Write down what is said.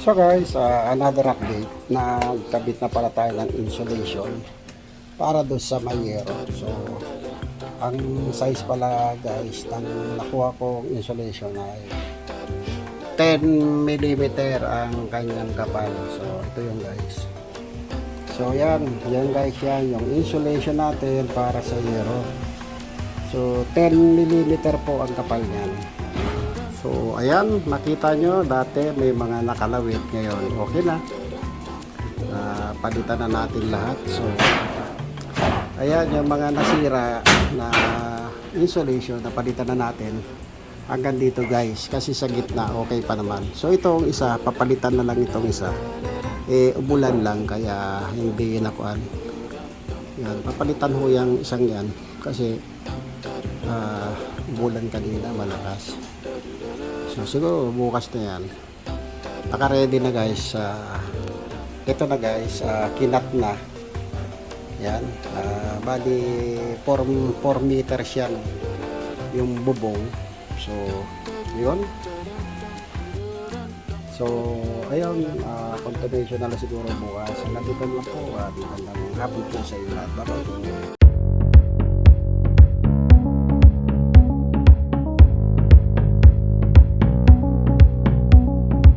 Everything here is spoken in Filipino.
So guys, uh, another update. Nagkabit na pala tayo ng insulation para doon sa Mayero. So, ang size pala guys ng nakuha kong insulation ay 10 mm ang kanyang kapal. So, ito yung guys. So, yan. Yan guys yan. Yung insulation natin para sa Yero. So, 10 mm po ang kapal niyan. So, ayan, nakita nyo, dati may mga nakalawit ngayon. Okay na. Ah, palitan na natin lahat. So, ayan, yung mga nasira na insulation, napalitan na natin. Hanggang dito guys, kasi sa gitna, okay pa naman. So, itong isa, papalitan na lang itong isa. Eh, umulan lang, kaya hindi nakuan. Yan, papalitan ho yung isang yan. Kasi, ah, umulan kanina, malakas. So siguro bukas na yan. Naka-ready na guys. Uh, ito na guys, ah, kinat na. Yan. Uh, bali 4, 4 meters yan yung bubong. So, yun. So, ayun, uh, continuation na lang siguro bukas. Nandito lang po. Uh, magandang hapon po sa inyo lahat. Bye-bye.